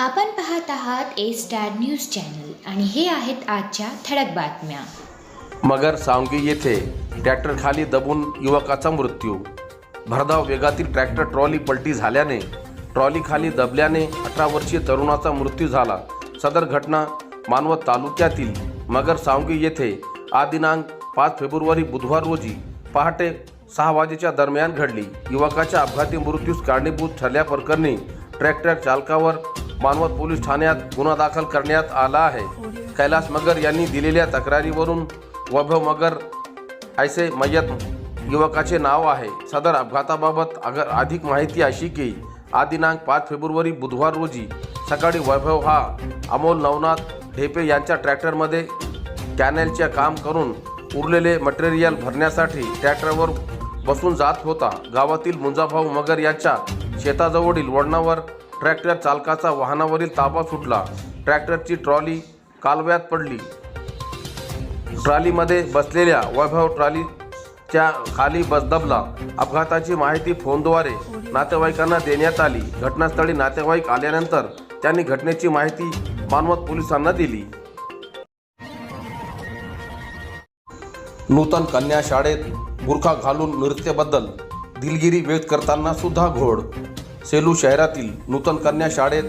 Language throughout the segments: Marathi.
आपण पाहत आहात ए स्टार न्यूज चॅनल आणि हे आहेत आजच्या ठळक बातम्या. मगर सावंगी येथे ट्रॅक्टर खाली दबून युवकाचा मृत्यू. भरधाव वेगातील ट्रॅक्टर ट्रॉली पलटी झाल्याने ट्रॉली खाली दबल्याने अठरा वर्षीय तरुणाचा मृत्यू झाला. सदर घटना मानवत तालुक्यातील मगर सावंगी येथे आज दिनांक पाच फेब्रुवारी बुधवार रोजी पहाटे सहा वाजेच्या दरम्यान घडली. युवकाच्या अपघाती मृत्यूस कारणीभूत ठरल्याप्रकरणी ट्रॅक्टर चालकावर मानवत पोलीस ठाण्यात गुन्हा दाखल करण्यात आला आहे. कैलास मगर यांनी दिलेल्या तक्रारीवरून वैभव मगर ऐसे मयत युवकाचे नाव आहे. सदर अपघाताबाबत अगर अधिक माहिती अशी की आदिनांक दिनांक पाच फेब्रुवारी बुधवार रोजी सकाळी वैभव हा अमोल नवनाथ ढेपे यांच्या ट्रॅक्टरमध्ये कॅनेलचे काम करून उरलेले मटेरियल भरण्यासाठी ट्रॅक्टरवर बसून जात होता. गावातील मुंजाभाऊ मगर यांच्या शेताजवळील वळणावर ट्रॅक्टर चालकाचा वाहनावरील ताबा सुटला. ट्रॅक्टरची ट्रॉली कालव्यात पडली. ट्रॉलीमध्ये बसलेल्या वैभव ट्रॉलीच्या खाली बस दबला अपघाताची माहिती फोनद्वारे नातेवाईकांना देण्यात आली. घटनास्थळी नातेवाईक आल्यानंतर त्यांनी घटनेची माहिती मानवत पोलिसांना दिली. नूतन कन्या शाळेत बुरखा घालून नृत्यबद्दल दिलगिरी व्यक्त करताना सुद्धा घोड सेलू शहरातील नूतन कन्या शाळेत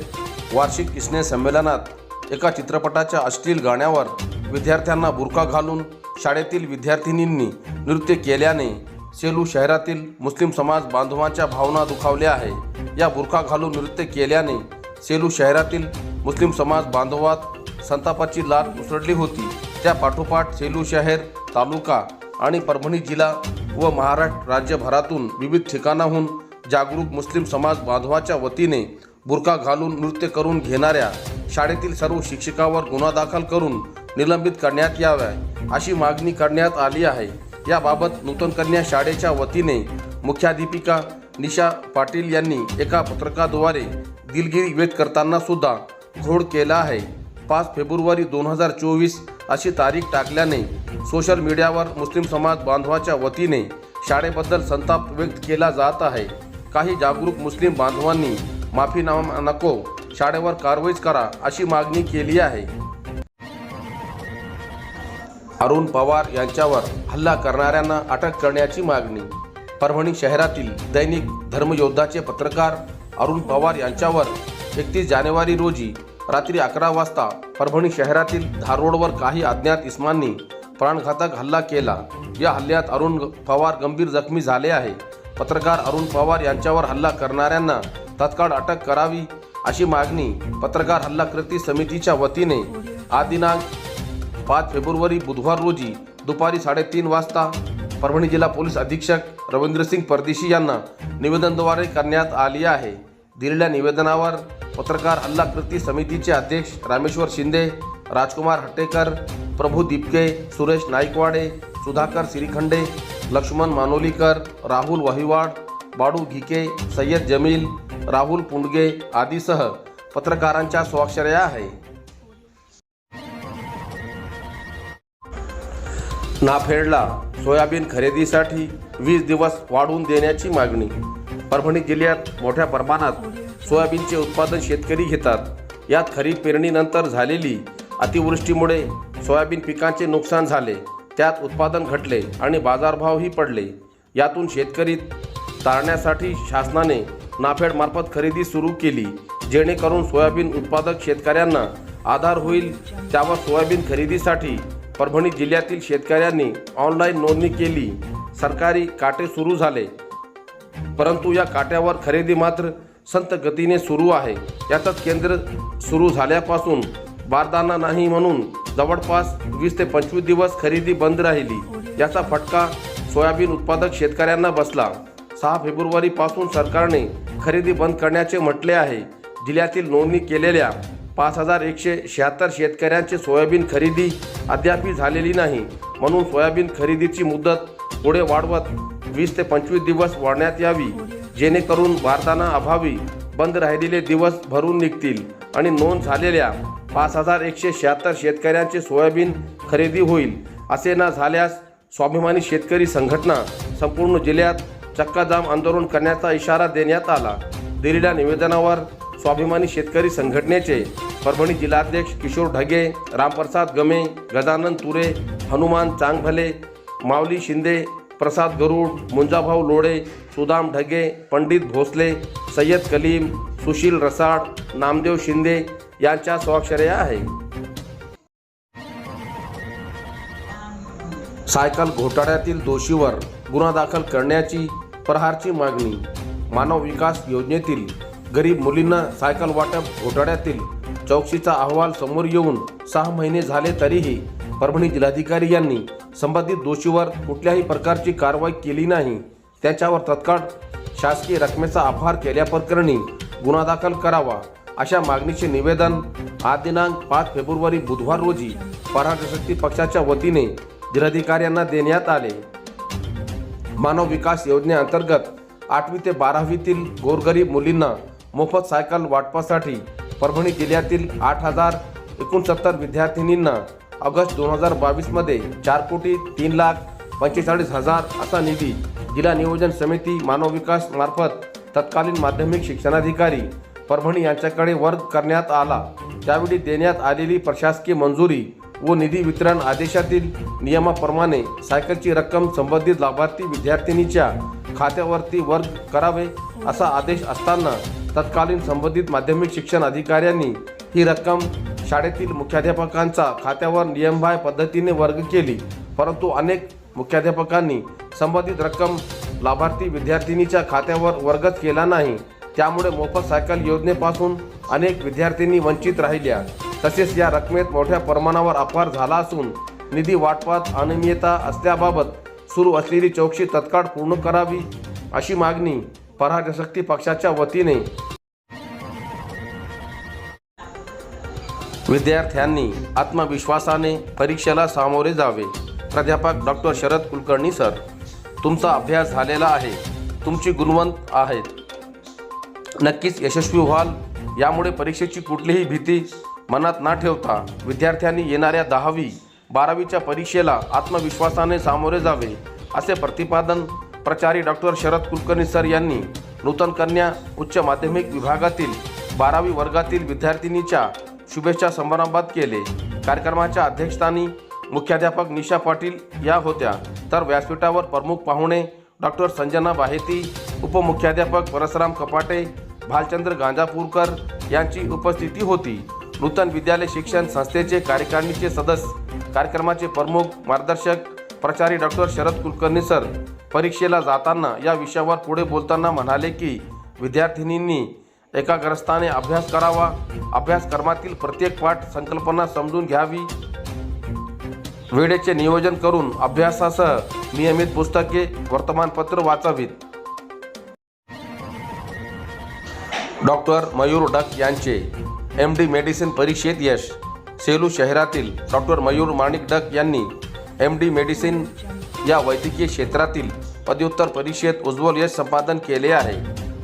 वार्षिक स्नेह संमेलनात एका चित्रपटाच्या अश्लील गाण्यावर विद्यार्थ्यांना बुरखा घालून शाळेतील विद्यार्थिनींनी नृत्य केल्याने सेलू शहरातील मुस्लिम समाज बांधवांच्या भावना दुखावल्या आहे. या बुरखा घालून नृत्य केल्याने सेलू शहरातील मुस्लिम समाज बांधवात संतापाची लाट उसळली होती. त्या पाठोपाठ सेलू शहर तालुका आणि परभणी जिल्हा व महाराष्ट्र राज्यभरातून विविध ठिकाणाहून जागरूक मुस्लिम समाज बांधवाच्या वतीने बुरखा घालून नृत्य करून घेणाऱ्या शाळेतील सर्व शिक्षकावर गुन्हा दाखल करून निलंबित करण्यात याव्या अशी मागणी करण्यात आली आहे. याबाबत नूतन कन्या शाळेच्या वतीने मुख्याध्यापिका निशा पाटील यांनी एका पत्रकाद्वारे दिलगिरी व्यक्त करताना सुद्धा घोड केला आहे. पाच फेब्रुवारी दोन हजार चोवीस अशी तारीख टाकल्याने सोशल मीडियावर मुस्लिम समाज बांधवाच्या वतीने शाळेबद्दल संताप व्यक्त केला जात आहे. काही जागरूक मुस्लिम बांधवांनी माफीनामा नको शाळेवर कारवाईच करा अशी मागणी केली आहे. अरुण पवार यांच्यावर हल्ला करणाऱ्यांना अटक करण्याची मागणी. परभणी शहरातील दैनिक धर्मयोद्धाचे पत्रकार अरुण पवार यांच्यावर एकतीस जानेवारी रोजी रात्री अकरा वाजता परभणी शहरातील धारोडवर काही अज्ञात इस्मांनी प्राणघातक हल्ला केला. या हल्ल्यात अरुण पवार गंभीर जखमी झाले आहे पत्रकार अरुण पवार यांच्यावर हल्ला करणाऱ्यांना तत्काळ अटक करावी अशी मागणी पत्रकार हल्ला कृती समितीच्या वतीने आज दिनांक पाच फेब्रुवारी बुधवार रोजी दुपारी साडेतीन वाजता परभणी जिल्हा पोलीस अधीक्षक रवींद्रसिंग परदेशी यांना निवेदनद्वारे करण्यात आली आहे. दिलेल्या निवेदनावर पत्रकार हल्ला कृती समितीचे अध्यक्ष रामेश्वर शिंदे राजकुमार हट्टेकर प्रभू दिपके सुरेश नाईकवाडे सुधाकर श्रीखंडे लक्ष्मण मानोलीकर राहुल वहिवाड बाडू घिके सय्यद जमील राहुल पुंडगे आदीसह पत्रकारांच्या स्वाक्षऱ्या आहे. नाफेडला सोयाबीन खरेदीसाठी वीस दिवस वाढवून देण्याची मागणी. परभणी जिल्ह्यात मोठ्या प्रमाणात सोयाबीनचे उत्पादन शेतकरी घेतात. यात खरीप पेरणीनंतर झालेली अतिवृष्टीमुळे सोयाबीन पिकांचे नुकसान झाले. त्यात उत्पादन घटले आणि बाजारभावही पडले. यातून शेतकरी तारण्यासाठी शासनाने नाफेडमार्फत खरेदी सुरू केली जेणेकरून सोयाबीन उत्पादक शेतकऱ्यांना आधार होईल. त्यावर सोयाबीन खरेदीसाठी परभणी जिल्ह्यातील शेतकऱ्यांनी ऑनलाईन नोंदणी केली. सरकारी काटे सुरू झाले. परंतु या काट्यावर खरेदी मात्र संत गतीने सुरू आहे. यातच केंद्र सुरू झाल्यापासून बारदाना नाही म्हणून जवळपास वीस ते पंचवीस दिवस खरेदी बंद राहिली. याचा फटका सोयाबीन उत्पादक शेतकऱ्यांना बसला. सहा फेब्रुवारीपासून सरकारने खरेदी बंद करण्याचे म्हटले आहे. जिल्ह्यातील नोंदणी केलेल्या पाच हजार एकशे शहात्तर शेतकऱ्यांचे सोयाबीन खरेदी अद्यापही झालेली नाही. म्हणून सोयाबीन खरेदीची मुदत पुढे वाढवत वीस ते पंचवीस दिवस वाढण्यात यावी. जेणेकरून भारताना अभावी बंद राहिलेले दिवस भरून निघतील आणि नोंद झालेल्या पाच हजार एकशे शहात्तर शेतकऱ्यांचे सोयाबीन खरेदी होईल असे ना झाल्यास स्वाभिमानी शेतकरी संघटना संपूर्ण जिल्ह्यात चक्काजाम आंदोलन करण्याचा इशारा देण्यात आला. दिलेल्या निवेदनावर स्वाभिमानी शेतकरी संघटनेचे परभणी जिल्हाध्यक्ष किशोर ढगे रामप्रसाद गमे गजानन तुरे हनुमान चांगभले माऊली शिंदे प्रसाद गरुड मुंजाभाऊ लोडे सुदाम ढगे पंडित भोसले सय्यद कलीम सुशील रसाड नामदेव शिंदे यांच्या स्वाक्षऱ्या आहे. सायकल घोटाळ्यातील दोषीवर गुन्हा दाखल करण्याची प्रहारची मागणी. मानव विकास योजनेतील गरीब मुलींना सायकल वाटप घोटाळ्यातील चौकशीचा अहवाल समोर येऊन सहा महिने झाले तरीही परभणी जिल्हाधिकारी यांनी संबंधित दोषीवर कुठल्याही प्रकारची कारवाई केली नाही. त्याच्यावर तत्काळ शासकीय रकमेचा अपहार केल्याप्रकरणी गुन्हा दाखल करावा. अशा मागणीचे निवेदन आज दिनांक पाच फेब्रुवारी बुधवार रोजी पराशक्ती पक्षाच्या वतीने जिल्हाधिकाऱ्यांना देण्यात आले. मानव विकास योजनेअंतर्गत आठवी ते बारावीतील गोरगरीब मुलींना मोफत सायकल वाटपासाठी परभणी जिल्ह्यातील आठ हजार एकोणसत्तर विद्यार्थिनींना ऑगस्ट दोन हजार बावीसमध्ये चार कोटी तीन लाख पंचेचाळीस हजार असा निधी जिल्हा नियोजन समिती मानव विकास मार्फत तत्कालीन माध्यमिक शिक्षणाधिकारी परभणी यांच्याकडे वर्ग करण्यात आला. त्यावेळी देण्यात आलेली प्रशासकीय मंजुरी व निधी वितरण आदेशातील नियमाप्रमाणे सायकलची रक्कम संबंधित लाभार्थी विद्यार्थिनीच्या खात्यावरती वर्ग करावे असा आदेश असताना तत्कालीन संबंधित माध्यमिक शिक्षण अधिकाऱ्यांनी ही रक्कम शाळेतील मुख्याध्यापकांचा खात्यावर नियमबाह्य पद्धतीने वर्ग केली. परंतु अनेक मुख्याध्यापकांनी संबंधित रक्कम लाभार्थी विद्यार्थिनीच्या खात्यावर वर्गच केला नाही. त्यामुळे मोफत सायकल योजनेपासून अनेक विद्यार्थ्यांनी वंचित राहिल्या. तसेच या रकमेत मोठ्या प्रमाणावर अपहार झाला असून निधी वाटपात अनियमितता असल्याबाबत सुरू असलेली चौकशी तत्काळ पूर्ण करावी अशी मागणी पराशक्ती पक्षाच्या वतीने विद्यार्थ्यांनी आत्मविश्वासाने परीक्षेला सामोरे जावे. प्राध्यापक डॉक्टर शरद कुलकर्णी सर तुमचा अभ्यास झालेला आहे. तुमची गुणवंत आहेत. नक्कीच यशस्वी व्हाल. यामुळे परीक्षेची कुठलीही भीती मनात न ठेवता विद्यार्थ्यांनी येणाऱ्या दहावी बारावीच्या परीक्षेला आत्मविश्वासाने सामोरे जावे असे प्रतिपादन प्रचारी डॉक्टर शरद कुलकर्णी सर यांनी नूतन कन्या उच्च माध्यमिक विभागातील बारावी वर्गातील विद्यार्थिनीच्या शुभेच्छा समारंभात केले. कार्यक्रमाच्या अध्यक्षस्थानी मुख्याध्यापक निशा पाटील या होत्या. तर व्यासपीठावर प्रमुख पाहुणे डॉक्टर संजना बाहेती उपमुख्याध्यापक परसराम कपाटे भालचंद्र गांजापूरकर यांची उपस्थिती होती. नूतन विद्यालय शिक्षण संस्थेचे कार्यकारिणीचे सदस्य कार्यक्रमाचे प्रमुख मार्गदर्शक प्राचार्य डॉक्टर शरद कुलकर्णी सर परीक्षेला जाताना या विषयावर पुढे बोलताना म्हणाले की विद्यार्थिनींनी एकाग्रस्ताने अभ्यास करावा. अभ्यासक्रमातील प्रत्येक पाठ संकल्पना समजून घ्यावी. वेळेचे नियोजन करून अभ्यासासह नियमित पुस्तके वर्तमानपत्र वाचावीत. डॉक्टर मयूर डक यांचे एम डी मेडिसिन परीक्षेत यश. सेलू शहरातील डॉक्टर मयूर माणिक डक यांनी एम डी मेडिसिन या वैद्यकीय क्षेत्रातील पदव्युत्तर परीक्षेत उज्ज्वल यश संपादन केले आहे.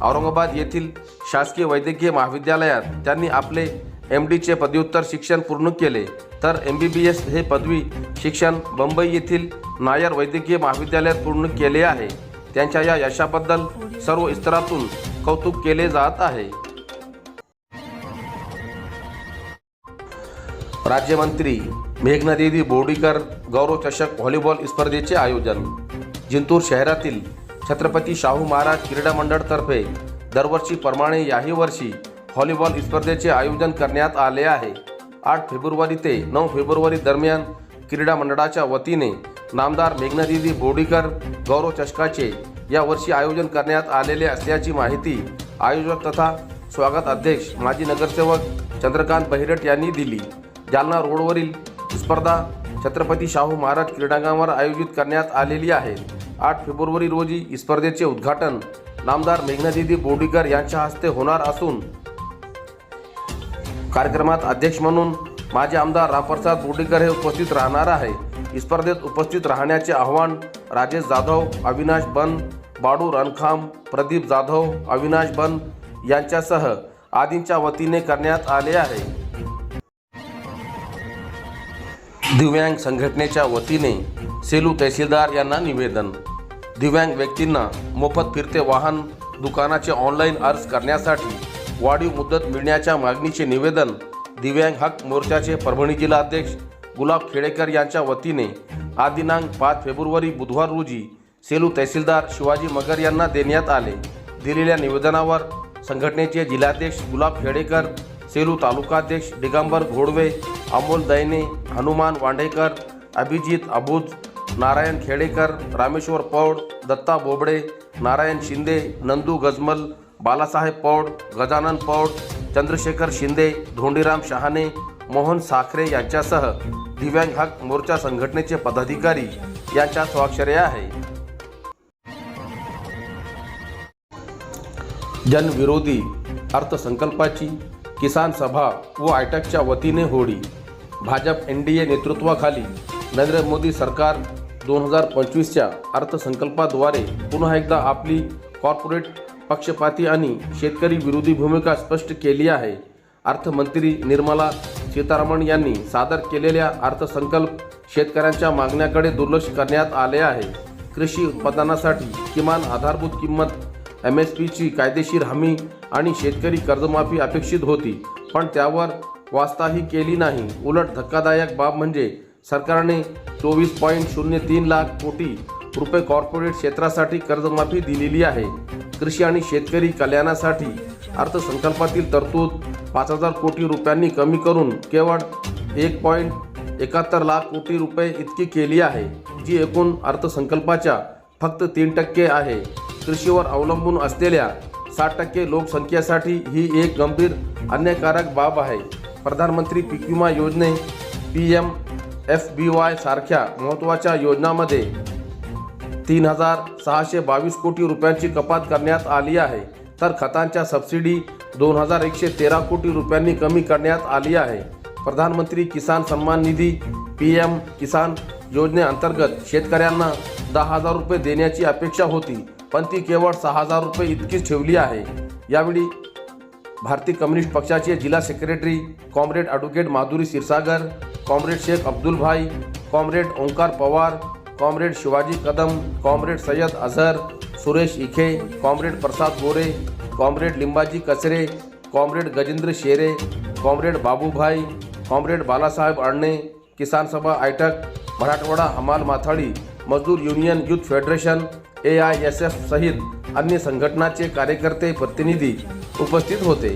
औरंगाबाद येथील शासकीय वैद्यकीय महाविद्यालयात त्यांनी आपले एम डीचे पदव्युत्तर शिक्षण पूर्ण केले. तर एम बी बी एस हे पदवी शिक्षण मुंबई येथील नायर वैद्यकीय महाविद्यालयात पूर्ण केले आहे. त्यांच्या या यशाबद्दल सर्व स्तरातून कौतुक केले जात आहे. राज्यमंत्री मेघनादेवी बोर्डीकर गौरव चषक व्हॉलीबॉल स्पर्धेचे आयोजन. जिंतूर शहरातील छत्रपती शाहू महाराज क्रीडा मंडळतर्फे दरवर्षीप्रमाणे याही वर्षी व्हॉलीबॉल स्पर्धेचे आयोजन करण्यात आले आहे. आठ फेब्रुवारी ते नऊ फेब्रुवारी दरम्यान क्रीडा मंडळाच्या वतीने नामदार मेघनादिदी बोर्डीकर गौरव चषकाचे यावर्षी आयोजन करण्यात आलेले असल्याची माहिती आयोजक तथा स्वागत अध्यक्ष माजी नगरसेवक चंद्रकांत बहिरट यांनी दिली. जालना रोडवरील स्पर्धा छत्रपती शाहू महाराज क्रीडांगणावर आयोजित करण्यात आलेली आहे. आठ फेब्रुवारी रोजी स्पर्धेचे उद्घाटन नामदार मेघनादिदी बोर्डीकर यांच्या हस्ते होणार असून कार्यक्रमात अध्यक्ष म्हणून माजी आमदार रामप्रसाद बोर्डीकर हे उपस्थित राहणार आहे स्पर्धेत उपस्थित राहण्याचे आव्हान राजेश जाधव अविनाश बन बाडू रणखाम प्रदीप जाधव अविनाश बन यांच्यासह आदींच्या वतीने करण्यात आले आहे. दिव्यांग संघटनेच्या वतीने सेलू तहसीलदार यांना निवेदन. दिव्यांग व्यक्तींना मोफत फिरते वाहन दुकानाचे ऑनलाईन अर्ज करण्यासाठी वाढीव मुदत मिळण्याच्या मागणीचे निवेदन दिव्यांग हक मोर्चाचे परभणी जिल्हा अध्यक्ष गुलाब खेडेकर यांच्या वतीने आज दिनांक पाच फेब्रुवारी बुधवार रोजी सेलू तहसीलदार शिवाजी मगर यांना देण्यात आले. दिलेल्या निवेदनावर संघटनेचे जिल्हाध्यक्ष गुलाब खेडेकर सेलू तालुकाध्यक्ष दिगंबर घोडवे अमोल दैने हनुमान वांडेकर अभिजित अबुज नारायण खेडेकर रामेश्वर पौड दत्ता बोबडे नारायण शिंदे नंदू गजमल बालासाहेब पौड गजानन पौड चंद्रशेखर शिंदे धोंडीराम शहाणे मोहन साखरे यांच्यासह दिव्यांग हक मोर्चा संघटनेचे पदाधिकारी यांच्या स्वाक्षऱ्या आहे. जनविरोधी अर्थसंकल्पाची किसान सभा व आयटकच्या वतीने होडी. भाजप एन डी ए नेतृत्वाखाली नरेंद्र मोदी सरकार दोन हजार पंचवीसच्या अर्थसंकल्पाद्वारे पुन्हा एकदा आपली कॉर्पोरेट पक्षपाती आणि शेतकरी विरोधी भूमिका स्पष्ट केली आहे. अर्थमंत्री निर्मला सीतारामन यांनी सादर केलेल्या अर्थसंकल्प शेतकऱ्यांच्या मागण्याकडे दुर्लक्ष करण्यात आले आहे. कृषी उत्पादनासाठी किमान आधारभूत किंमत एम एस पीची कायदेशीर हमी आणि शेतकरी कर्जमाफी अपेक्षित होती पण त्यावर वास्ताही केली नाही. उलट धक्कादायक बाब म्हणजे सरकारने चोवीस पॉईंट शून्य तीन लाख कोटी रुपये कॉर्पोरेट क्षेत्रासाठी कर्जमाफी दिलेली आहे. कृषी आणि शेतकरी कल्याणासाठी अर्थसंकल्पातील तरतूद पाच हजार कोटी रुपयांनी कमी करून केवळ एक पॉईंट एकाहत्तर लाख कोटी रुपये इतकी केली आहे जी एकूण अर्थसंकल्पाच्या फक्त तीन टक्के आहे. कृषीवर अवलंबून असलेल्या साठ टक्के लोकसंख्येसाठी ही एक गंभीर अन्यायकारक बाब आहे. प्रधानमंत्री पीक विमा योजने P M F B Y सारख्या महत्त्वाच्या योजनांमध्ये तीन हजार सहाशे बावीस कोटी रुपयांची कपात करण्यात आली आहे. तर खतांच्या सबसिडी दोन हजार एकशे तेरा कोटी रुपयांनी कमी करण्यात आली आहे. प्रधानमंत्री किसान सन्मान निधी पी एम किसान योजनेअंतर्गत शेतकऱ्यांना दहा हजार रुपये देण्याची अपेक्षा होती पण ती केवळ सहा हजार रुपये इतकीच ठेवली आहे. यावेळी भारतीय कम्युनिस्ट पक्षाचे जिल्हा secretary comrade advocate Madhuri Kshirsagar comrade Shaikh Abdul Bhai comrade Omkar Pawar comrade Shivaji Kadam comrade Sayyad Azhar Suresh Ikhe comrade Prasad Gore comrade Limbaji Kachare comrade Gajendra Shere comrade Babubhai comrade Balasaheb Adne Kisan Sabha AITUC Marathwada Hamal Mathadi Mazdoor union youth federation AISF सहित अन्य संघटनाचे कार्यकर्ते प्रतिनिधी उपस्थित होते.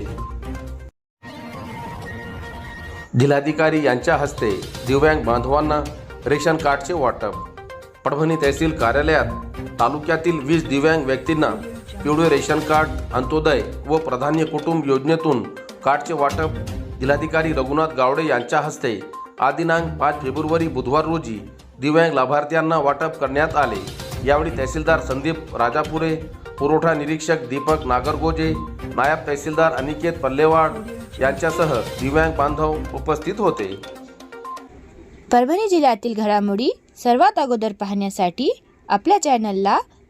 जिल्हाधिकारी यांच्या हस्ते दिव्यांग बांधवांना रेशन कार्डचे वाटप. परभणी तहसील कार्यालयात तालुक्यातील वीस दिव्यांग व्यक्तींना पिवळे रेशन कार्ड अंत्योदय व प्राधान्य कुटुंब योजनेतून कार्डचे वाटप जिल्हाधिकारी रघुनाथ गावडे यांच्या हस्ते आदिनांक पाच फेब्रुवारी बुधवार रोजी दिव्यांग लाभार्थ्यांना वाटप करण्यात आले. यावेळी तहसीलदार संदीप राजापुरे पुरवठा निरीक्षक दीपक नागरगोजे नायब तहसीलदार अनिकेत पल्लेवाड यांच्यासह दिव्यांग बांधव उपस्थित होते. परभणी जिल्ह्यातील घडामोडी सर्वात अगोदर पाहण्यासाठी आपल्या चॅनलला